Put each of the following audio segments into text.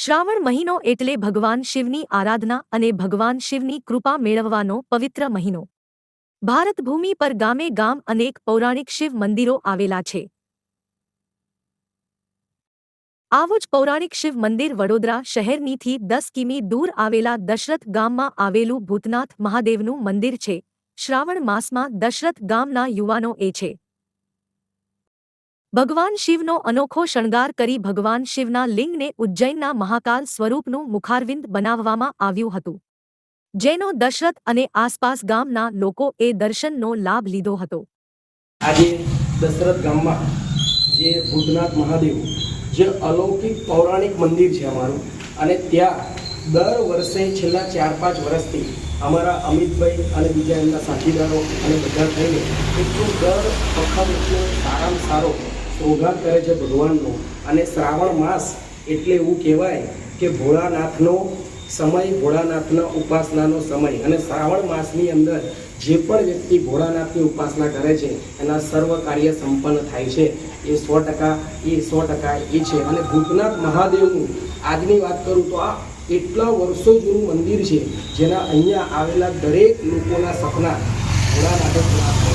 શ્રાવણ મહિનો એટલે ભગવાન શિવની આરાધના અને ભગવાન શિવની કૃપા મેળવવાનો પવિત્ર મહિનો. ભારત ભૂમિ પર ગામે ગામ અનેક પૌરાણિક શિવ મંદિરો આવેલા છે. આવું જ પૌરાણિક શિવ મંદિર વડોદરા શહેરનીથી દસ કિમી દૂર આવેલા દશરથ ગામમાં આવેલું ભૂતનાથ મહાદેવનું મંદિર છે. શ્રાવણ માસમાં દશરથ ગામના યુવાનો એ છે. ભગવાન શિવનો અનોખો શણગાર કરી ભગવાન શિવના લિંગને ઉજ્જૈનના મહાકાલ સ્વરૂપનું મુખારવિંદ બનાવવામાં આવ્યું હતું. જેનો દશરથ અને આસપાસ ગામના લોકો એ દર્શનનો લાભ લીધો હતો. આજે દશરથ ગામમાં જે ભૂતનાથ મહાદેવ, જે અલૌકિક પૌરાણિક મંદિર છે અમારું, અને ત્યાં દર વર્ષે છેલ્લા ચાર પાંચ વર્ષથી અમારા અમિતભાઈ અને બીજા એમના સાથીદારો અને બધા થઈને એટલું દર વખત એટલો સારામાં સારો શૃંગાર કરે છે ભગવાનનો. અને શ્રાવણ માસ એટલે એવું કહેવાય કે ભોળાનાથનો સમય, ભોળાનાથના ઉપાસનાનો સમય. અને શ્રાવણ માસની અંદર જે પણ વ્યક્તિ ભોળાનાથની ઉપાસના કરે છે, એના સર્વ કાર્ય સંપન્ન થાય છે. એ સો ટકા, એ સો ટકા એ છે. અને ભૂતનાથ મહાદેવનું આજની વાત કરું તો આ એટલા વર્ષો જૂનું મંદિર છે, જેના અહીંયા આવેલા દરેક લોકોના સપના ભોળાનાથ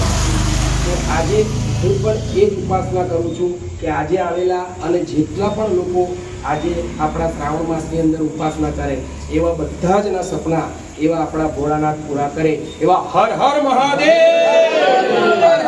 તો આજે હું પણ એ જ ઉપાસના કરું છું કે આજે આવેલા અને જેટલા પણ લોકો આજે આપણા શ્રાવણ માસની અંદર ઉપાસના કરે, એવા બધા જ ના સપના એવા આપણા ભોળાનાથ પૂરા કરે, એવા હર હર મહાદેવ!